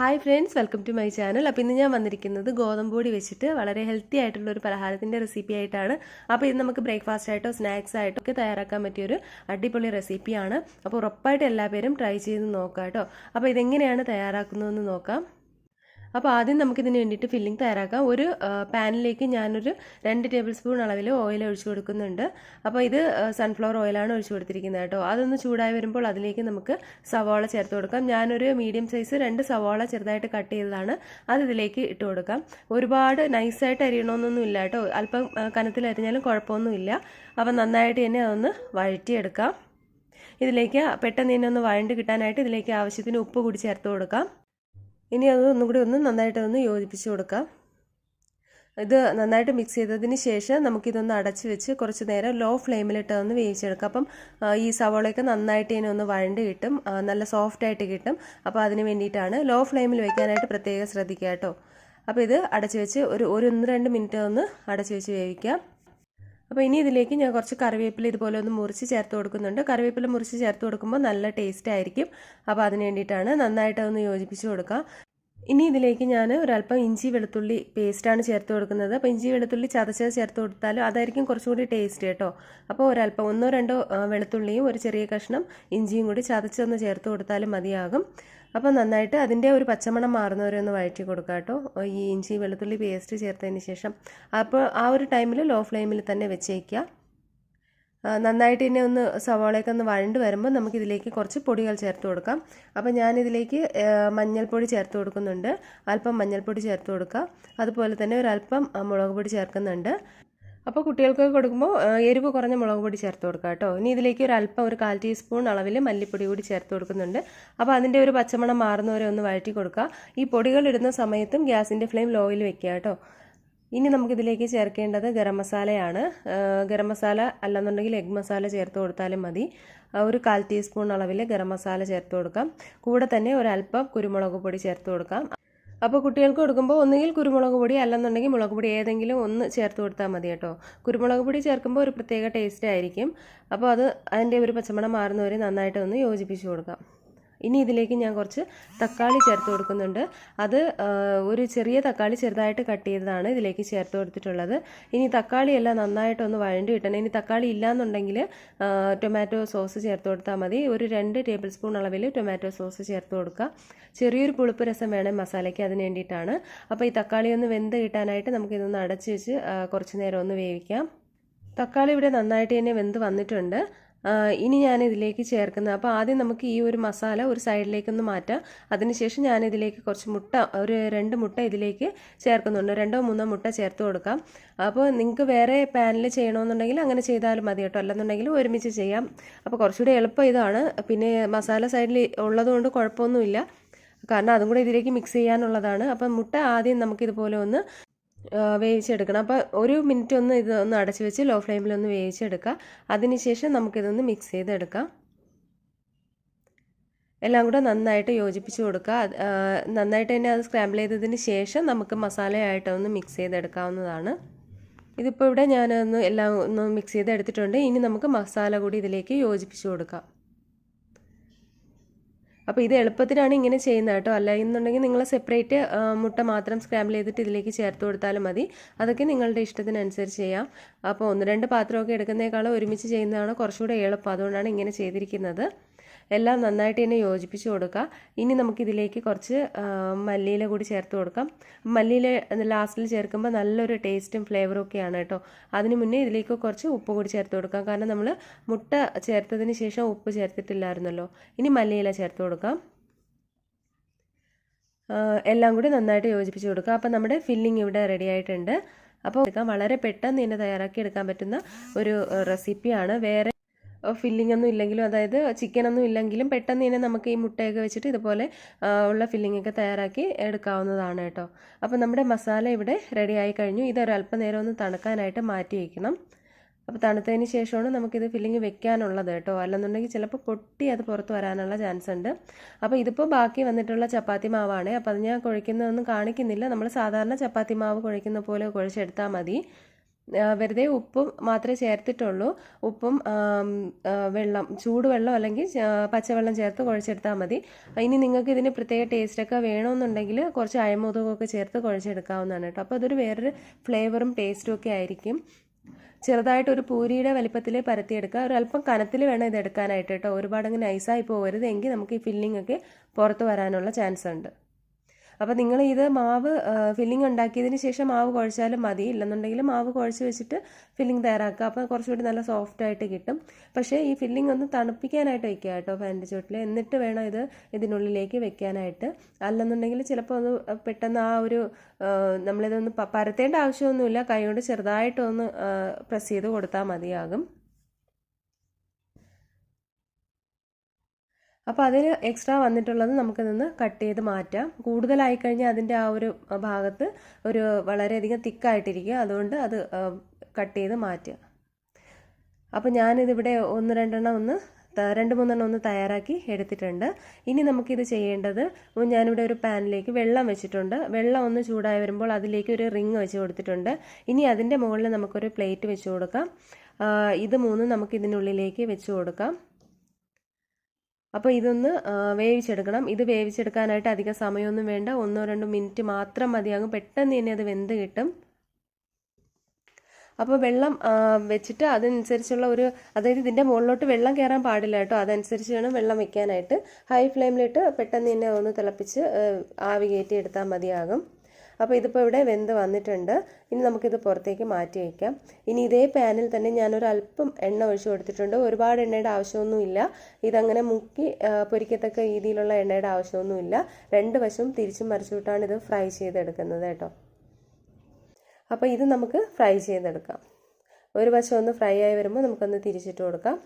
Hi friends welcome to my channel. അപ്പോൾ ഇന്ന് ഞാൻ വന്നിരിക്കുന്നത് ഗോതമ്പൂടി വെച്ചിട്ട് വളരെ ഹെൽത്തി ആയിട്ടുള്ള ഒരു പലഹാരത്തിന്റെ റെസിപ്പി ആയിട്ടാണ്. അപ്പോൾ ഇത് നമുക്ക് ബ്രേക്ക്ഫാസ്റ്റ് ആയിട്ടോ സ്നാക്സ് ആയിട്ടോ ഒക്കെ തയ്യാറാക്കാൻ പറ്റിയൊരു അടിപൊളി റെസിപ്പിയാണ് അപ്പോൾ ഉറപ്പായിട്ട് എല്ലാ പേരും ട്രൈ ചെയ്ത് നോക്കാം കേട്ടോ അപ്പോൾ ഇതെങ്ങനെയാണ് തയ്യാറാക്കുന്നതെന്ന് നോക്കാം. അപ്പോൾ ആദ്യം നമുക്കിതിന് വേണ്ടിയിട്ട് ഫില്ലിംഗ് തയ്യാറാക്കാം. ഒരു പാനിലേക്ക് ഞാനൊരു രണ്ട് ടേബിൾ സ്പൂൺ അളവിൽ ഓയിൽ ഒഴിച്ചു കൊടുക്കുന്നുണ്ട്. അപ്പോൾ ഇത് സൺഫ്ലവർ ഓയിലാണ് ഒഴിച്ചു കൊടുത്തിരിക്കുന്നത് കേട്ടോ. അതൊന്ന് ചൂടായി വരുമ്പോൾ അതിലേക്ക് നമുക്ക് സവാള ചേർത്ത് കൊടുക്കാം. ഞാനൊരു മീഡിയം സൈസ് രണ്ട് സവാള ചെറുതായിട്ട് കട്ട് ചെയ്തതാണ്. അത് ഇതിലേക്ക് ഇട്ട് കൊടുക്കാം. ഒരുപാട് നൈസായിട്ട് അരിയണമെന്നൊന്നും ഇല്ല കേട്ടോ. അല്പം കനത്തിൽ അരിഞ്ഞാലും കുഴപ്പമൊന്നുമില്ല അപ്പോൾ നന്നായിട്ട് തന്നെ അതൊന്ന് വഴറ്റിയെടുക്കാം. ഇതിലേക്ക് പെട്ടെന്ന് തന്നെ ഒന്ന് വഴണ്ട് കിട്ടാനായിട്ട് ഇതിലേക്ക് ആവശ്യത്തിന് ഉപ്പ് കൂടി ചേർത്ത് കൊടുക്കാം. ഇനി അത് ഒന്നും കൂടി ഒന്ന് നന്നായിട്ട് ഒന്ന് യോജിപ്പിച്ച് കൊടുക്കാം. ഇത് നന്നായിട്ട് മിക്സ് ചെയ്തതിന് ശേഷം നമുക്കിതൊന്ന് അടച്ച് വെച്ച് കുറച്ച് നേരം ലോ ഫ്ലെയിമിലിട്ട് ഒന്ന് വേവിച്ചെടുക്കാം. അപ്പം ഈ സവോളയൊക്കെ നന്നായിട്ട് ഇനി ഒന്ന് വഴണ്ട് കിട്ടും. നല്ല സോഫ്റ്റ് ആയിട്ട് കിട്ടും. അപ്പോൾ അതിന് വേണ്ടിയിട്ടാണ് ലോ ഫ്ലെയിമിൽ വെക്കാനായിട്ട് പ്രത്യേകം ശ്രദ്ധിക്കുക കേട്ടോ. അപ്പോൾ ഇത് അടച്ച് വെച്ച് ഒരു ഒരു ഒന്ന് രണ്ട് മിനിറ്റ് ഒന്ന് അടച്ച് വെച്ച് വേവിക്കാം. അപ്പോൾ ഇനി ഇതിലേക്ക് ഞാൻ കുറച്ച് കറിവേപ്പില ഇതുപോലെ ഒന്ന് മുറിച്ച് ചേർത്ത് കൊടുക്കുന്നുണ്ട്. കറിവേപ്പില മുറിച്ച് ചേർത്ത് കൊടുക്കുമ്പോൾ നല്ല ടേസ്റ്റ് ആയിരിക്കും. അപ്പോൾ അതിന് വേണ്ടിയിട്ടാണ് നന്നായിട്ട് അതൊന്ന് യോജിപ്പിച്ച് കൊടുക്കാം ഇനി ഇതിലേക്ക് ഞാൻ ഒരല്പം ഇഞ്ചി വെളുത്തുള്ളി പേസ്റ്റാണ് ചേർത്ത് കൊടുക്കുന്നത്. അപ്പോൾ ഇഞ്ചി വെളുത്തുള്ളി ചതച്ചത് ചേർത്ത് കൊടുത്താലും അതായിരിക്കും കുറച്ചുകൂടി ടേസ്റ്റ് കേട്ടോ. അപ്പോൾ ഒരല്പം ഒന്നോ രണ്ടോ വെളുത്തുള്ളിയും ഒരു ചെറിയ കഷ്ണം ഇഞ്ചിയും കൂടി ചതച്ചൊന്ന് ചേർത്ത് കൊടുത്താലും മതിയാകും. അപ്പോൾ നന്നായിട്ട് അതിന്റെ ഒരു പച്ചമണം മാറുന്നവരെ ഒന്ന് വഴറ്റി കൊടുക്കുക കേട്ടോ. ഈ ഇഞ്ചി വെളുത്തുള്ളി പേസ്റ്റ് ചേർത്തതിന് ശേഷം. അപ്പോൾ ആ ഒരു ടൈമിൽ ലോ ഫ്ലെയിമിൽ തന്നെ വെച്ചേക്കുക നന്നായിട്ട് ഇതിനെ ഒന്ന് സവാളയൊക്കെ ഒന്ന് വഴണ്ട് വരുമ്പോൾ നമുക്കിതിലേക്ക് കുറച്ച് പൊടികൾ ചേർത്ത് കൊടുക്കാം. അപ്പോൾ ഞാനിതിലേക്ക് മഞ്ഞൾപ്പൊടി ചേർത്ത് കൊടുക്കുന്നുണ്ട്. അല്പം മഞ്ഞൾപ്പൊടി ചേർത്ത് കൊടുക്കുക അതുപോലെ തന്നെ ഒരല്പം മുളക് പൊടി ചേർക്കുന്നുണ്ട്. അപ്പോൾ കുട്ടികൾക്കൊക്കെ കൊടുക്കുമ്പോൾ എരിവ് കുറഞ്ഞ മുളക് പൊടി ചേർത്ത് കൊടുക്കുക കേട്ടോ. ഇനി ഇതിലേക്ക് ഒരു അല്പം ഒരു കാൽ ടീസ്പൂൺ അളവിൽ മല്ലിപ്പൊടി കൂടി ചേർത്ത് കൊടുക്കുന്നുണ്ട്. അപ്പോൾ അതിന്റെ ഒരു പച്ചമണം മാറുന്നവരെ ഒന്ന് വഴറ്റി കൊടുക്കുക. ഈ പൊടികൾ ഇടുന്ന സമയത്തും ഗ്യാസിന്റെ ഫ്ലെയിം ലോയിൽ വെക്കുക കേട്ടോ. ഇനി നമുക്കിതിലേക്ക് ചേർക്കേണ്ടത് ഗരം മസാലയാണ്. ഗരം മസാല അല്ലെന്നുണ്ടെങ്കിൽ എഗ് മസാല ചേർത്ത് കൊടുത്താലും മതി. ഒരു കാൽ ടീസ്പൂൺ അളവിൽ ഗരം മസാല ചേർത്ത് കൊടുക്കാം. കൂടെ തന്നെ ഒരല്പം കുരുമുളക് പൊടി ചേർത്ത് കൊടുക്കാം. അപ്പോൾ കുട്ടികൾക്ക് കൊടുക്കുമ്പോൾ ഒന്നുകിൽ കുരുമുളക് പൊടി അല്ലെന്നുണ്ടെങ്കിൽ മുളക് പൊടി ഏതെങ്കിലും ഒന്ന് ചേർത്ത് കൊടുത്താൽ മതി കേട്ടോ. കുരുമുളക് പൊടി ചേർക്കുമ്പോൾ ഒരു പ്രത്യേക ടേസ്റ്റ് ആയിരിക്കും. അപ്പോൾ അത് അതിന്റെ ഒരു പച്ചമണം മാറുന്നവരെ നന്നായിട്ട് ഒന്ന് യോജിപ്പിച്ച് കൊടുക്കാം. ഇനി ഇതിലേക്ക് ഞാൻ കുറച്ച് തക്കാളി ചേർത്ത് കൊടുക്കുന്നുണ്ട്. അത് ഒരു ചെറിയ തക്കാളി ചെറുതായിട്ട് കട്ട് ചെയ്തതാണ് ഇതിലേക്ക് ചേർത്ത് കൊടുത്തിട്ടുള്ളത്. ഇനി തക്കാളി എല്ലാം നന്നായിട്ടൊന്ന് വഴണ്ടി കിട്ടണം ഇനി തക്കാളി ഇല്ലാന്നുണ്ടെങ്കിൽ ടൊമാറ്റോ സോസ് ചേർത്ത് കൊടുത്താൽ മതി. ഒരു രണ്ട് ടേബിൾ സ്പൂൺ അളവിൽ ടൊമാറ്റോ സോസ് ചേർത്ത് കൊടുക്കുക. ചെറിയൊരു പുളിപ്പ് രസം വേണം മസാലയ്ക്ക് അതിന് വേണ്ടിയിട്ടാണ്. അപ്പോൾ ഈ തക്കാളി ഒന്ന് വെന്ത് കിട്ടാനായിട്ട് നമുക്കിതൊന്ന് അടച്ച് വെച്ച് കുറച്ച് നേരം ഒന്ന് വേവിക്കാം. തക്കാളി ഇവിടെ നന്നായിട്ട് തന്നെ വെന്ത് വന്നിട്ടുണ്ട്. ഇനി ഞാൻ ഇതിലേക്ക് ചേർക്കുന്നത്. അപ്പോൾ ആദ്യം നമുക്ക് ഈ ഒരു മസാല ഒരു സൈഡിലേക്കൊന്ന് മാറ്റാം. അതിനുശേഷം ഞാൻ ഇതിലേക്ക് കുറച്ച് മുട്ട ഒരു രണ്ട് മുട്ട ഇതിലേക്ക് ചേർക്കുന്നുണ്ട്. രണ്ടോ മൂന്നോ മുട്ട ചേർത്ത് കൊടുക്കാം. അപ്പോൾ നിങ്ങൾക്ക് വേറെ പാനിൽ ചെയ്യണമെന്നുണ്ടെങ്കിൽ അങ്ങനെ ചെയ്താലും മതി കേട്ടോ. അല്ലെന്നുണ്ടെങ്കിൽ ഒരുമിച്ച് ചെയ്യാം. അപ്പോൾ കുറച്ചുകൂടി എളുപ്പം ഇതാണ്. പിന്നെ മസാല സൈഡിൽ ഉള്ളതുകൊണ്ട് കുഴപ്പമൊന്നുമില്ല. കാരണം അതും കൂടെ ഇതിലേക്ക് മിക്സ് ചെയ്യാനുള്ളതാണ്. അപ്പം മുട്ട ആദ്യം നമുക്കിതുപോലെ ഒന്ന് വേവിച്ചെടുക്കണം. അപ്പോൾ ഒരു മിനിറ്റ് ഒന്ന് ഇത് ഒന്ന് അടച്ച് വെച്ച് ലോ ഫ്ലെയിമിൽ ഒന്ന് വേവിച്ചെടുക്കുക. അതിനുശേഷം നമുക്കിതൊന്ന് മിക്സ് ചെയ്തെടുക്കാം. എല്ലാം കൂടെ നന്നായിട്ട് യോജിപ്പിച്ച് കൊടുക്കുക. നന്നായിട്ട് തന്നെ അത് സ്ക്രാമ്പിൾ ചെയ്തതിന് ശേഷം നമുക്ക് മസാലയായിട്ട് ഒന്ന് മിക്സ് ചെയ്തെടുക്കാവുന്നതാണ്. ഇതിപ്പോൾ ഇവിടെ ഞാനൊന്ന് എല്ലാം ഒന്ന് മിക്സ് ചെയ്തെടുത്തിട്ടുണ്ട്. ഇനി നമുക്ക് മസാല കൂടി ഇതിലേക്ക് യോജിപ്പിച്ച് കൊടുക്കാം. അപ്പോൾ ഇത് എളുപ്പത്തിനാണ് ഇങ്ങനെ ചെയ്യുന്നത് കേട്ടോ. അല്ല എന്നുണ്ടെങ്കിൽ നിങ്ങൾ സെപ്പറേറ്റ് മുട്ട മാത്രം സ്ക്രാമ്പിൾ ചെയ്തിട്ട് ഇതിലേക്ക് ചേർത്ത് കൊടുത്താലും മതി. അതൊക്കെ നിങ്ങളുടെ ഇഷ്ടത്തിനനുസരിച്ച് ചെയ്യാം. അപ്പോൾ ഒന്ന് രണ്ട് പാത്രമൊക്കെ എടുക്കുന്നേക്കാളും ഒരുമിച്ച് ചെയ്യുന്നതാണ് കുറച്ചുകൂടെ എളുപ്പം. അതുകൊണ്ടാണ് ഇങ്ങനെ ചെയ്തിരിക്കുന്നത്. എല്ലാം നന്നായിട്ട് തന്നെ യോജിപ്പിച്ച് കൊടുക്കുക ഇനി നമുക്കിതിലേക്ക് കുറച്ച് മല്ലിയില കൂടി ചേർത്ത് കൊടുക്കാം. മല്ലിയില ലാസ്റ്റിൽ ചേർക്കുമ്പോൾ നല്ലൊരു ടേസ്റ്റും ഫ്ലേവറും ഒക്കെയാണ് കേട്ടോ. അതിന് മുന്നേ ഇതിലേക്ക് കുറച്ച് ഉപ്പ് കൂടി ചേർത്ത് കൊടുക്കാം. കാരണം നമ്മൾ മുട്ട ചേർത്തതിന് ശേഷം ഉപ്പ് ചേർത്തിട്ടില്ലായിരുന്നല്ലോ. ഇനി മല്ലിയില ചേർത്ത് കൊടുക്കാം. എല്ലാം കൂടി നന്നായിട്ട് യോജിപ്പിച്ച് കൊടുക്കുക അപ്പോൾ നമ്മുടെ ഫില്ലിംഗ് ഇവിടെ റെഡി ആയിട്ടുണ്ട്. അപ്പോൾ വളരെ പെട്ടെന്ന് തന്നെ തയ്യാറാക്കി എടുക്കാൻ പറ്റുന്ന ഒരു റെസിപ്പിയാണ് വേറെ ഫില്ലിംഗ് ഒന്നും ഇല്ലെങ്കിലും അതായത് ചിക്കൻ ഒന്നും ഇല്ലെങ്കിലും പെട്ടെന്ന് തന്നെ നമുക്ക് ഈ മുട്ടയൊക്കെ വെച്ചിട്ട് ഇതുപോലെ ഉള്ള ഫില്ലിംഗ് ഒക്കെ തയ്യാറാക്കി എടുക്കാവുന്നതാണ് കേട്ടോ. അപ്പോൾ നമ്മുടെ മസാല ഇവിടെ റെഡി ആയി കഴിഞ്ഞു. ഇതൊരല്പം നേരം ഒന്ന് തണുക്കാനായിട്ട് മാറ്റി വയ്ക്കണം അപ്പോൾ തണുത്തതിന് ശേഷമാണ് നമുക്കിത് ഫില്ലിങ് വെക്കാനുള്ളത് കേട്ടോ. അല്ലെന്നുണ്ടെങ്കിൽ ചിലപ്പോൾ പൊട്ടി അത് പുറത്ത് വരാനുള്ള ചാൻസ് ഉണ്ട്. അപ്പോൾ ഇതിപ്പോൾ ബാക്കി വന്നിട്ടുള്ള ചപ്പാത്തി മാവാണ്. അപ്പോൾ അത് ഞാൻ കുഴയ്ക്കുന്നതൊന്നും കാണിക്കുന്നില്ല. നമ്മൾ സാധാരണ ചപ്പാത്തി മാവ് കുഴയ്ക്കുന്ന പോലെ കുഴച്ചെടുത്താൽ മതി. വെറുതെ ഉപ്പും മാത്രമേ ചേർത്തിട്ടുള്ളൂ. ഉപ്പും വെള്ളം ചൂടുവെള്ളം അല്ലെങ്കിൽ പച്ചവെള്ളം ചേർത്ത് കുഴച്ചെടുത്താൽ മതി. ഇനി നിങ്ങൾക്ക് ഇതിന് പ്രത്യേക ടേസ്റ്റൊക്കെ വേണമെന്നുണ്ടെങ്കിൽ കുറച്ച് അയമോദകമൊക്കെ ചേർത്ത് കുഴച്ചെടുക്കാവുന്നതാണ് കേട്ടോ. അപ്പോൾ അതൊരു വേറൊരു ഫ്ലേവറും ടേസ്റ്റും ഒക്കെ ആയിരിക്കും. ചെറുതായിട്ട് ഒരു പൂരിയുടെ വലിപ്പത്തിൽ പരത്തിയെടുക്കുക. അല്പം കനത്തിൽ വേണം ഇത് എടുക്കാനായിട്ട് കേട്ടോ. ഒരുപാട് അങ്ങ് നൈസായി പോകരുത്. എങ്കിൽ നമുക്ക് ഈ ഫില്ലിംഗ് ഒക്കെ പുറത്ത് വരാനുള്ള ചാൻസ് ഉണ്ട്. അപ്പോൾ നിങ്ങൾ ഇത് മാവ് ഫില്ലിംഗ് ഉണ്ടാക്കിയതിന് ശേഷം മാവ് കുഴച്ചാലും മതി. ഇല്ലെന്നുണ്ടെങ്കിൽ മാവ് കുഴച്ച് വെച്ചിട്ട് ഫില്ലിംഗ് തയ്യാറാക്കുക. അപ്പോൾ കുറച്ചുകൂടി നല്ല സോഫ്റ്റ് ആയിട്ട് കിട്ടും. പക്ഷേ ഈ ഫില്ലിംഗ് ഒന്ന് തണുപ്പിക്കാനായിട്ട് വെക്കുക കേട്ടോ ഫാനിന്റെ ചുവട്ടിൽ എന്നിട്ട് വേണം ഇത് ഇതിനുള്ളിലേക്ക് വെക്കാനായിട്ട്. അല്ലെന്നുണ്ടെങ്കിൽ ചിലപ്പോൾ ഒന്ന് പെട്ടെന്ന് ആ ഒരു നമ്മളിതൊന്ന് പരത്തേണ്ട ആവശ്യമൊന്നുമില്ല. കൈ കൈകൊണ്ട് ചെറുതായിട്ടൊന്ന് പ്രസ് ചെയ്ത് കൊടുത്താൽ മതിയാകും. അപ്പോൾ അതിൽ എക്സ്ട്രാ വന്നിട്ടുള്ളത് നമുക്ക് നിന്ന് കട്ട് ചെയ്ത് മാറ്റാം. കൂടുതലായി കഴിഞ്ഞാൽ അതിന്റെ ആ ഒരു ഭാഗത്ത് ഒരു വളരെയധികം തിക്കായിട്ടിരിക്കുക. അതുകൊണ്ട് അത് കട്ട് ചെയ്ത് മാറ്റുക. അപ്പോൾ ഞാനിതിവിടെ ഒന്ന് രണ്ടെണ്ണം ഒന്ന് രണ്ട് മൂന്നെണ്ണം ഒന്ന് തയ്യാറാക്കി എടുത്തിട്ടുണ്ട്. ഇനി നമുക്കിത് ചെയ്യേണ്ടത് ഞാനിവിടെ ഒരു പാനിലേക്ക് വെള്ളം വെച്ചിട്ടുണ്ട്. വെള്ളം ഒന്ന് ചൂടായി വരുമ്പോൾ അതിലേക്ക് ഒരു റിങ് വെച്ച് കൊടുത്തിട്ടുണ്ട്. ഇനി അതിന്റെ മുകളിൽ നമുക്കൊരു പ്ലേറ്റ് വെച്ച് കൊടുക്കാം. ഇത് മൂന്നും നമുക്ക് ഇതിനുള്ളിലേക്ക് വെച്ച് കൊടുക്കാം. അപ്പോൾ ഇതൊന്ന് വേവിച്ചെടുക്കണം. ഇത് വേവിച്ചെടുക്കാനായിട്ട് അധികം സമയമൊന്നും വേണ്ട. ഒന്നോ രണ്ടോ മിനിറ്റ് മാത്രം മതിയാകും പെട്ടെന്ന് തന്നെ അത് വെന്ത് കിട്ടും. അപ്പോൾ വെള്ളം വെച്ചിട്ട് അതനുസരിച്ചുള്ള ഒരു അതായത് ഇതിന്റെ മുകളിലോട്ട് വെള്ളം കയറാൻ പാടില്ല കേട്ടോ. അതനുസരിച്ച് വേണം വെള്ളം വെക്കാനായിട്ട്. ഹൈ ഫ്ലെയിമിലിട്ട് പെട്ടെന്ന് തന്നെ ഒന്ന് തിളപ്പിച്ച് ആവി കയറ്റി എടുത്താൽ മതിയാകും. അപ്പോൾ ഇതിപ്പോൾ ഇവിടെ വെന്ത് വന്നിട്ടുണ്ട്. ഇനി നമുക്കിത് പുറത്തേക്ക് മാറ്റി വയ്ക്കാം ഇനി ഇതേ പാനിൽ തന്നെ ഞാനൊരു അല്പം എണ്ണ ഒഴിച്ചു കൊടുത്തിട്ടുണ്ട്. ഒരുപാട് എണ്ണയുടെ ആവശ്യമൊന്നുമില്ല. ഇതങ്ങനെ മുക്കി പൊരിക്കത്തക്ക രീതിയിലുള്ള എണ്ണയുടെ ആവശ്യമൊന്നുമില്ല. രണ്ട് വശവും തിരിച്ചും മറിച്ചുവിട്ടാണ് ഇത് ഫ്രൈ ചെയ്തെടുക്കുന്നത് കേട്ടോ. അപ്പോൾ ഇത് നമുക്ക് ഫ്രൈ ചെയ്തെടുക്കാം. ഒരു വശം ഒന്ന് ഫ്രൈ ആയി വരുമ്പോൾ നമുക്കൊന്ന് തിരിച്ചിട്ട് കൊടുക്കാം.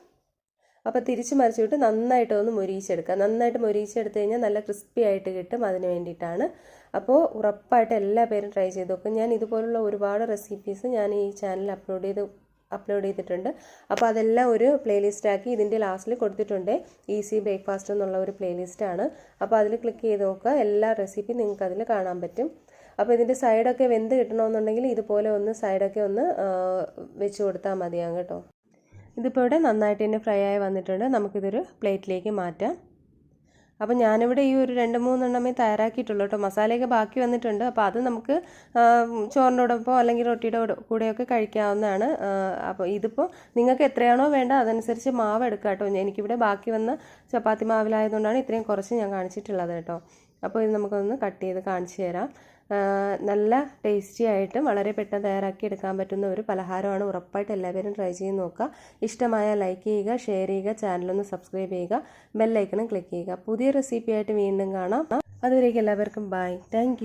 അപ്പോൾ തിരിച്ച് മറിച്ചിട്ട് നന്നായിട്ട് ഒന്ന് മുരിയിച്ചെടുക്കുക. നന്നായിട്ട് മുരിയിച്ചെടുത്ത് കഴിഞ്ഞാൽ നല്ല ക്രിസ്പി ആയിട്ട് കിട്ടും അതിന് വേണ്ടിയിട്ടാണ്. അപ്പോൾ ഉറപ്പായിട്ട് എല്ലാ പേരും ട്രൈ ചെയ്ത് നോക്കും. ഞാൻ ഇതുപോലുള്ള ഒരുപാട് റെസിപ്പീസ് ഞാൻ ഈ ചാനൽ അപ്ലോഡ് ചെയ്ത് അപ്ലോഡ് ചെയ്തിട്ടുണ്ട്. അപ്പോൾ അതെല്ലാം ഒരു പ്ലേലിസ്റ്റ് ആക്കി ഇതിന്റെ ലാസ്റ്റിൽ കൊടുത്തിട്ടുണ്ട്. ഈസി ബ്രേക്ക്ഫാസ്റ്റ് എന്നുള്ള ഒരു പ്ലേലിസ്റ്റാണ് അപ്പോൾ അതിൽ ക്ലിക്ക് ചെയ്ത് നോക്കുക. എല്ലാ റെസിപ്പി നിങ്ങൾക്ക് അതിൽ കാണാൻ പറ്റും. അപ്പോൾ ഇതിന്റെ സൈഡൊക്കെ വെന്ത് കിട്ടണമെന്നുണ്ടെങ്കിൽ ഇതുപോലെ ഒന്ന് സൈഡൊക്കെ ഒന്ന് വെച്ച് കൊടുത്താൽ മതിയാകും കേട്ടോ. ഇതിപ്പോൾ ഇവിടെ നന്നായിട്ട് തന്നെ ഫ്രൈ ആയി വന്നിട്ടുണ്ട്. നമുക്കിതൊരു പ്ലേറ്റിലേക്ക് മാറ്റാം. അപ്പോൾ ഞാനിവിടെ ഈ ഒരു രണ്ട് മൂന്നെണ്ണമേ തയ്യാറാക്കിയിട്ടുള്ളൂ കേട്ടോ. മസാലയൊക്കെ ബാക്കി വന്നിട്ടുണ്ട്. അപ്പോൾ അത് നമുക്ക് ചോറിനോടൊപ്പം അല്ലെങ്കിൽ റൊട്ടിയുടെ കൂടെ- കൂടെയൊക്കെ കഴിക്കാവുന്നതാണ്. അപ്പോൾ ഇതിപ്പോൾ നിങ്ങൾക്ക് എത്രയാണോ വേണ്ട അതനുസരിച്ച് മാവ് എടുക്കുക കേട്ടോ. എനിക്കിവിടെ ബാക്കി വന്ന ചപ്പാത്തി മാവിലായതുകൊണ്ടാണ് ഇത്രയും കുറച്ച് ഞാൻ കാണിച്ചിട്ടുള്ളത് കേട്ടോ. അപ്പോൾ ഇത് നമുക്കൊന്ന് കട്ട് ചെയ്ത് കാണിച്ചു തരാം. നല്ല ടേസ്റ്റി ആയിട്ട് വളരെ പെട്ടെന്ന് തയ്യാറാക്കി എടുക്കാൻ പറ്റുന്ന ഒരു പലഹാരമാണ് ഉറപ്പായിട്ട് എല്ലാവരും ട്രൈ ചെയ്ത് നോക്കുക. ഇഷ്ടമായ ലൈക്ക് ചെയ്യുക ഷെയർ ചെയ്യുക ചാനലൊന്ന് സബ്സ്ക്രൈബ് ചെയ്യുക ബെല്ലൈക്കണും ക്ലിക്ക് ചെയ്യുക. പുതിയ റെസിപ്പി ആയിട്ട് വീണ്ടും കാണാം. അതുവരേക്കും എല്ലാവർക്കും ബൈ താങ്ക്